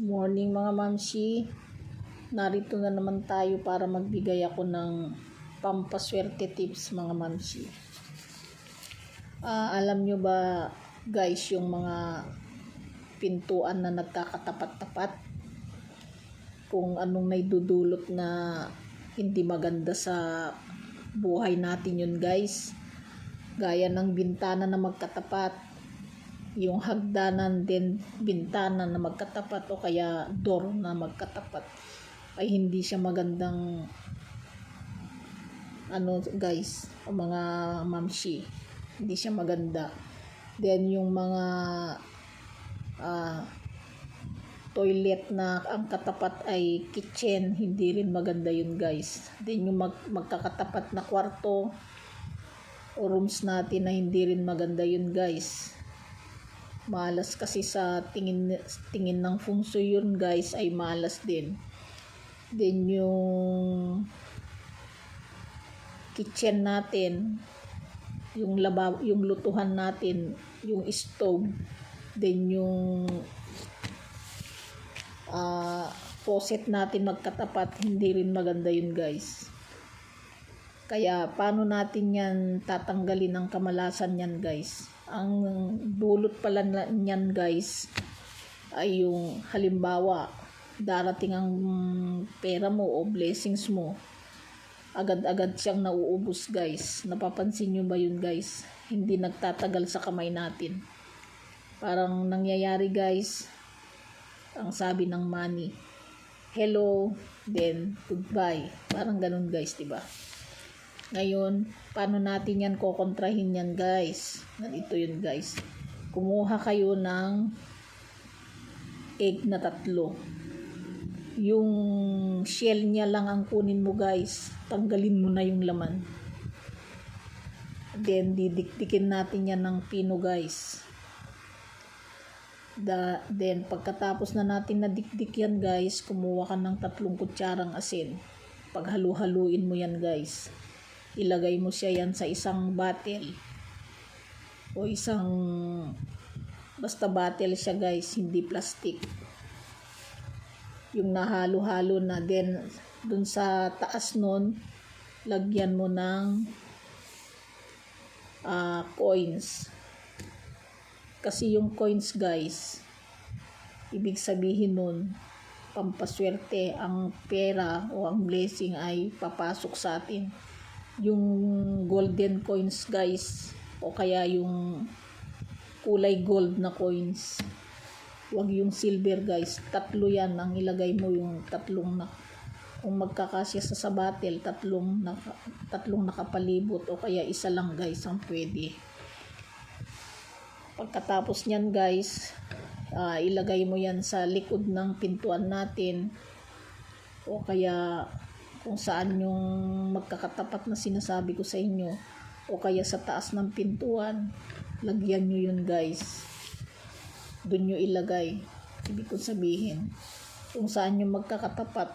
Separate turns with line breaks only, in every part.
Morning mga mamsi. Narito na naman tayo para magbigay ako ng pampaswerte tips mga mamsi. Ah, alam nyo ba guys yung mga pintuan na nagkakatapat-tapat? Kung anong naidudulot na hindi maganda sa buhay natin yun guys. Gaya ng bintana na magkatapat, yung hagdanan din bintana na magkatapat o kaya door na magkatapat ay hindi siya magandang ano guys o mga mamshi hindi siya maganda. Then yung mga ah, toilet na ang katapat ay kitchen hindi rin maganda yun guys. Then yung mag, magkakatapat na kwarto o rooms natin na hindi rin maganda yun guys malas kasi sa tingin tingin ng feng shui yun guys ay malas din. Then yung kitchen natin yung laba yung lutuhan natin yung stove then yung ah faucet natin magkatapat hindi rin maganda yun guys. Kaya paano natin yan tatanggalin ang kamalasan yan guys ang dulot pala niyan guys ay yung halimbawa darating ang pera mo o blessings mo agad-agad siyang nauubos guys. Napapansin nyo ba yun guys? Hindi nagtatagal sa kamay natin. Parang nangyayari guys ang sabi ng money hello then goodbye. Parang ganun guys 'di ba ngayon, paano natin yan kokontrahin yan guys? Ganito yun guys. Kumuha kayo ng egg na tatlo. Yung shell niya lang ang kunin mo guys. Tanggalin mo na yung laman. Then, didikdikin natin yan ng pino guys. Da, then, pagkatapos na natin nadikdik yan guys, kumuha ka ng tatlong kutsarang asin. Paghalu-haluin mo yan guys ilagay mo siya yan sa isang bottle. O isang basta bottle siya guys hindi plastic. Yung nahalo-halo na then dun sa taas nun lagyan mo ng ah, coins. Kasi yung coins guys ibig sabihin nun pampaswerte ang pera o ang blessing ay papasok sa atin yung golden coins guys. O kaya yung kulay gold na coins. Wag yung silver guys. Tatlo yan ang ilagay mo yung tatlong na kung magkakasya sa sabatel tatlong naka, tatlong nakapalibot o kaya isa lang guys ang pwede. Pagkatapos niyan guys ah, ilagay mo yan sa likod ng pintuan natin. O kaya kung saan yung magkakatapat na sinasabi ko sa inyo o kaya sa taas ng pintuan lagyan nyo yun guys. Doon nyo ilagay. Ibig kong sabihin kung saan yung magkakatapat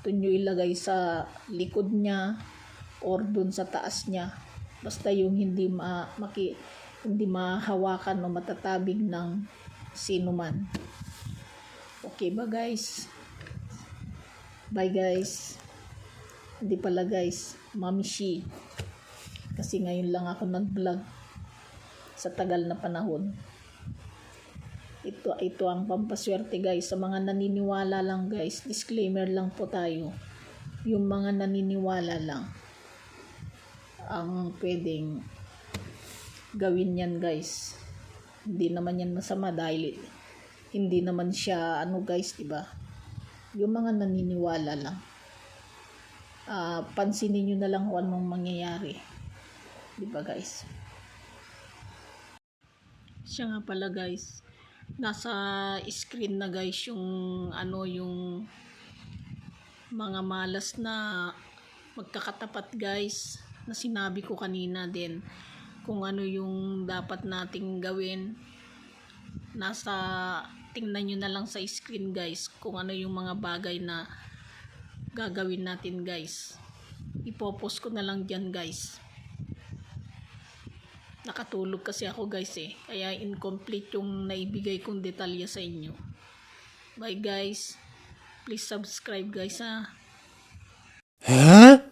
doon nyo ilagay sa likod niya or doon sa taas niya. Basta yung hindi ma, maki, hindi mahawakan o matatabig ng sino man. Okay ba guys? Bye guys hindi pala guys, Mami Shi. Kasi ngayon lang ako nag-vlog sa tagal na panahon. Ito, ito ang pampaswerte guys. Sa mga naniniwala lang guys, disclaimer lang po tayo. Yung mga naniniwala lang ang pwedeng gawin yan guys. Hindi naman yan masama dahil hindi naman siya ano guys, 'di? Yung mga naniniwala lang ah, pansinin nyo na lang kung anong mangyayari. Di ba guys? Siya nga pala guys. Nasa screen na guys yung ano yung mga malas na magkakatapat guys na sinabi ko kanina din kung ano yung dapat nating gawin nasa tingnan nyo na lang sa screen guys kung ano yung mga bagay na gagawin natin guys ipopost ko na lang dyan guys nakatulog kasi ako guys eh kaya incomplete yung naibigay kong detalye sa inyo Bye guys. Please subscribe guys ha.
Huh?